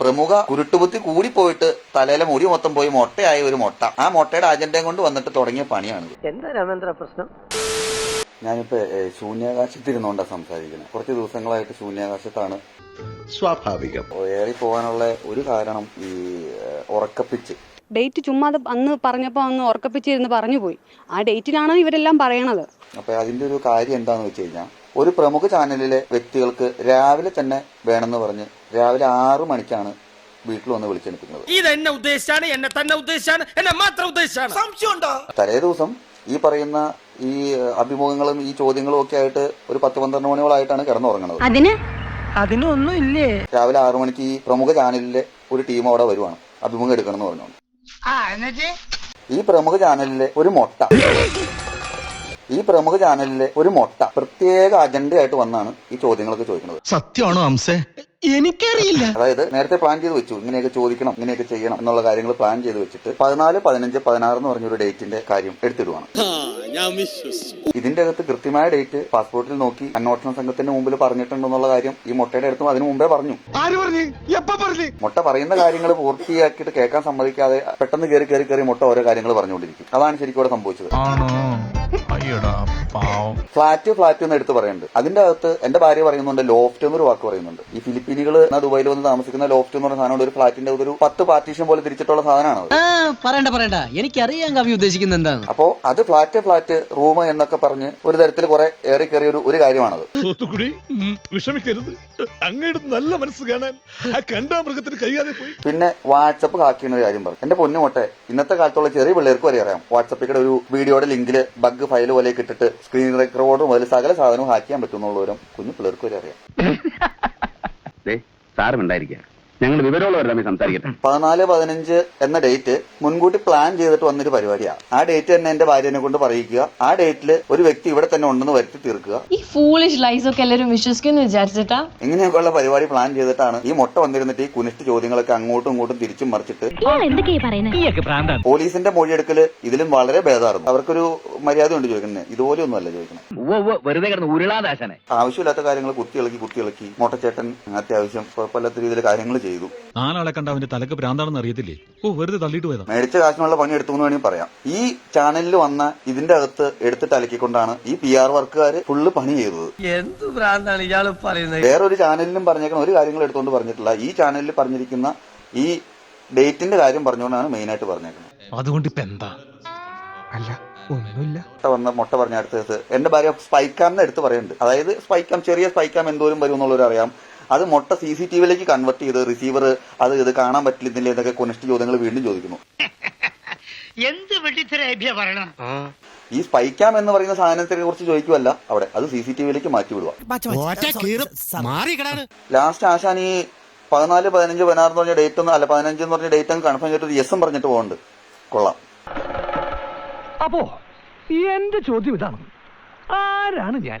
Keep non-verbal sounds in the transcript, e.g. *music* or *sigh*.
പ്രമുഖ കുരുട്ടുബുദ്ധി കൂടിപ്പോയിട്ട് തലയിലെ മുടി മൊത്തം പോയി മൊട്ടയായ ഒരു മൊട്ട. ആ മൊട്ടയുടെ അജണ്ടയും കൊണ്ട് വന്നിട്ട് തുടങ്ങിയ പണിയാണ് എന്താ രാമേന്ദ്ര പ്രശ്നം? ഞാനിപ്പോ ശൂന്യാകാശത്തിരുന്നോണ്ടാ സംസാരിക്കുന്നത്. കുറച്ച് ദിവസങ്ങളായിട്ട് ശൂന്യാകാശത്താണ്. സ്വാഭാവികം. ഏറി പോകാനുള്ള ഒരു കാരണം ഈ ഉറക്കപ്പിച്ച്. ഡേറ്റ് ചുമ്മാ അത് അന്ന് പറഞ്ഞപ്പോൾ അന്ന് ഉറക്കപ്പിച്ചിരുന്ന് പറഞ്ഞു പോയി ആ ഡേറ്റിലാണ് ഇവരെല്ലാം പറയണത്? അപ്പൊ അതിന്റെ ഒരു കാര്യം എന്താന്ന് വെച്ച് കഴിഞ്ഞാൽ ഒരു പ്രമുഖ ചാനലിലെ വ്യക്തികൾക്ക് രാവിലെ തന്നെ വേണമെന്ന് പറഞ്ഞ് രാവിലെ ആറു മണിക്കാണ് വീട്ടിൽ വന്ന് വിളിച്ചെടുക്കുന്നത്. ഇത് എന്നെ ഉദ്ദേശിച്ചാണ് എന്നെ തന്നെ ഉദ്ദേശിച്ചാണ് എന്നെ മാത്രം ഉദ്ദേശിച്ചാണ് തലേ ദിവസം ഈ പറയുന്ന ഈ അഭിമുഖങ്ങളും ഈ ചോദ്യങ്ങളും ഒക്കെ ആയിട്ട് ഒരു പത്ത് പന്ത്രണ്ട് മണിയോളായിട്ടാണ് കിടന്നുറങ്ങുന്നത് അതിന്? അതിനൊന്നും ഇല്ലേ രാവിലെ ആറു മണിക്ക് ഈ പ്രമുഖ ചാനലിലെ ഒരു ടീം അവിടെ വരുവാണ്. അഭിമുഖം എടുക്കണം എന്ന് പറഞ്ഞു ഈ പ്രമുഖ ചാനലിലെ ഒരു മൊട്ട. ഈ പ്രമുഖ ചാനലിലെ ഒരു മൊട്ട പ്രത്യേക അജണ്ടയായിട്ട് വന്നാണ് ഈ ചോദ്യങ്ങളൊക്കെ ചോദിക്കുന്നത്. സത്യമാണോ അംസേ എനിക്കറിയില്ല. അതായത് നേരത്തെ പ്ലാൻ ചെയ്ത് വെച്ചു. ഇങ്ങനെയൊക്കെ ചോദിക്കണം ഇങ്ങനെയൊക്കെ ചെയ്യണം എന്നുള്ള കാര്യങ്ങൾ പ്ലാൻ ചെയ്ത് വെച്ചിട്ട് പതിനാല് പതിനഞ്ച് പതിനാറ് എന്ന് പറഞ്ഞൊരു ഡേറ്റിന്റെ കാര്യം എടുത്തിടുവാണ്. ഇതിന്റെ അകത്ത് കൃത്യമായ ഡേറ്റ് പാസ്പോർട്ടിൽ നോക്കി അന്വേഷണ സംഘത്തിന്റെ മുമ്പിൽ പറഞ്ഞിട്ടുണ്ടെന്നുള്ള കാര്യം ഈ മുട്ടയുടെ അടുത്തും അതിനു മുമ്പേ പറഞ്ഞു. ആര് പറഞ്ഞു? എപ്പ പറഞ്ഞു? മുട്ട പറയുന്ന കാര്യങ്ങൾ പൂർത്തിയാക്കിയിട്ട് കേൾക്കാൻ സമ്മതിക്കാതെ പെട്ടെന്ന് കയറി കയറി കയറി മുട്ട ഓരോ കാര്യങ്ങൾ പറഞ്ഞുകൊണ്ടിരിക്കും. അതാണ് ശരിക്കും ഇവിടെ സംഭവിച്ചത്. അയ്യടാ പാവം. ഫ്ലാറ്റ് ഫ്ലാറ്റ് എന്ന് എടുത്ത് പറയുന്നുണ്ട് അതിന്റെ അകത്ത് എന്റെ ഭാര്യ പറയുന്നുണ്ട് ലോഫ്റ്റ് എന്നൊരു വാക്ക് പറയുന്നുണ്ട്. ഈ ഫിലിപ്പീനികൾ ദുബായിൽ വന്ന് താമസിക്കുന്ന ലോഫ്റ്റ് എന്ന് പറഞ്ഞ സാധനം ഒരു ഫ്ലാറ്റിന്റെ ഒരു പത്ത് പാർട്ടീഷൻ പോലെ തിരിച്ചിട്ടുള്ള സാധനമാണ് പറയണ്ട പറയണ്ട. എനിക്കറിയാം കവി ഉദ്ദേശിക്കുന്നത് എന്താണ് അപ്പോ അത് ഫ്ലാറ്റ് ഫ്ലാറ്റ് റൂം എന്നൊക്കെ പറഞ്ഞ് ഒരു തരത്തിൽ കുറെ ഏറി കയറിയ ഒരു ഒരു കാര്യമാണത്. വിഷമിക്കരുത്. അങ്ങയുടെ നല്ല മനസ്സ് കാണാൻ ആ കണ്ടാമൃഗത്തിന് കഴിയാതെ പോയി. പിന്നെ വാട്സപ്പ് ഹാക്ക് കാര്യം പറഞ്ഞു. എന്റെ പൊന്നുമോട്ടെ ഇന്നത്തെ കാലത്തുള്ള ചെറിയ പിള്ളേർക്ക് വരെ അറിയാം. വാട്സപ്പിൽ ഒരു വീഡിയോയുടെ ലിങ്കിൽ ബഗ് ഫയൽ പോലെ ഇട്ടിട്ട് സ്ക്രീൻ റെക്കോർഡ് മുതൽ സകല സാധനവും ഹാക്ക് ചെയ്യാൻ പറ്റുന്നുള്ളവരും കുഞ്ഞു പിള്ളേർക്ക് വരെ അറിയാം. ഞങ്ങൾ വിവരമുള്ളവർ സംസാരിക്കട്ടെ. പതിനാല് പതിനഞ്ച് എന്ന ഡേറ്റ് മുൻകൂട്ടി പ്ലാൻ ചെയ്തിട്ട് വന്നൊരു പരിപാടിയാണ് ആ ഡേറ്റ് തന്നെ എന്റെ ഭാര്യനെ കൊണ്ട് പറയിക്കുക. ആ ഡേറ്റിൽ ഒരു വ്യക്തി ഇവിടെ തന്നെ ഉണ്ടെന്ന് വരുത്തി തീർക്കുക. ഈ ഫൂളിഷ് ലൈസ് ഒക്കെ എല്ലാവരും വിശ്വസിക്കുന്നു വിചാരിച്ചിട്ടാ? ഇങ്ങനെയൊക്കെയുള്ള പരിപാടി പ്ലാൻ ചെയ്തിട്ടാണ് ഈ മുട്ട വന്നിരുന്നിട്ട് ഈ കുനിഷ്ട ചോദ്യങ്ങളൊക്കെ അങ്ങോട്ടും ഇങ്ങോട്ടും തിരിച്ചും മറിച്ചിട്ട് പോലീസിന്റെ മൊഴിയെടുക്കൽ ഇതിലും വളരെ ഭേദമായിരുന്നു അവർക്കൊരു മര്യാദ ഉണ്ട് ചോദിക്കുന്നത് ഇതുപോലെ ഒന്നുമല്ല ചോദിക്കുന്നത് വെറുതെ കിടന്ന് ഉരുളാദാശനെ. ആവശ്യമില്ലാത്ത കാര്യങ്ങൾ കുത്തിയിളക്കി കുത്തിയിളക്കി മോട്ടച്ചേട്ടൻ അത്യാവശ്യം പല രീതിയിൽ കാര്യങ്ങൾ ചെയ്തു. നാലാളെ കണ്ട അവന്റെ തലക്ക് ഭ്രാന്താണെന്ന് അറിയത്തില്ലേ? ഓ വെറുതെ തള്ളിയിട്ട് പോയതാ. മേടിച്ച കാശിനുള്ള പണി എടുത്തു എന്ന് വേണമെങ്കിൽ പറയാം. ഈ ചാനലിൽ വന്ന ഇതിന്റെ അകത്ത് എടുത്തിട്ട് അലക്കിക്കൊണ്ടാണ് ഈ പി ആർ വർക്കുകാർ ഫുള്ള് പണി ചെയ്തത്. എന്ത് ഭ്രാന്താണ് ഇയാൾ പറയുന്നത്? വേറൊരു ചാനലിലും പറഞ്ഞേക്കണം ഒരു കാര്യങ്ങൾ എടുത്തുകൊണ്ട് പറഞ്ഞിട്ടില്ല. ഈ ചാനലിൽ പറഞ്ഞിരിക്കുന്ന ഈ ഡേറ്റിന്റെ കാര്യം പറഞ്ഞുകൊണ്ടാണ് മെയിൻ ആയിട്ട് പറഞ്ഞേക്കുന്നത് അതുകൊണ്ട് ഇപ്പൊ എന്താ അല്ല ഒന്നുമില്ല. മുട്ട വന്ന മുട്ട പറഞ്ഞ അടുത്തത് എന്റെ ഭാര്യ സ്പൈക്കാം എന്ന് എടുത്ത് പറയുന്നുണ്ട്. അതായത് സ്പൈക്കാം ചെറിയ സ്പൈക്കാം എന്തോരം വരും എന്നുള്ളവർ അറിയാം. അത് മുട്ട സി സി ടി വിയിലേക്ക് കൺവെർട്ട് ചെയ്ത് റിസീവർ അത് ഇത് കാണാൻ പറ്റില്ല എന്നൊക്കെ കൊനിഷ്ട് ചോദ്യങ്ങൾ വീണ്ടും ചോദിക്കുന്നു. *laughs* എന്ത് പറയണം? ഈ സ്പൈക്കാം എന്ന് പറയുന്ന സാധനത്തിനെ കുറിച്ച് ചോദിക്കുമല്ല അവിടെ അത് സി സി ടി വിയിലേക്ക് മാറ്റി വിടുക. ലാസ്റ്റ് ആശാൻ ഈ പതിനാല് പതിനഞ്ച് പതിനാറ് എന്ന് പറഞ്ഞ ഡേറ്റ് ഒന്നും അല്ല പതിനഞ്ച് എന്ന് പറഞ്ഞ ഡേറ്റ് ഒന്ന് കൺഫേം ചെയ്തിട്ട് യെസും പറഞ്ഞിട്ട് പോകുന്നുണ്ട് കൊള്ളാം. അപ്പോ എന്റെ ചോദ്യം ഇതാണ്. ആരാണ് ഞാൻ?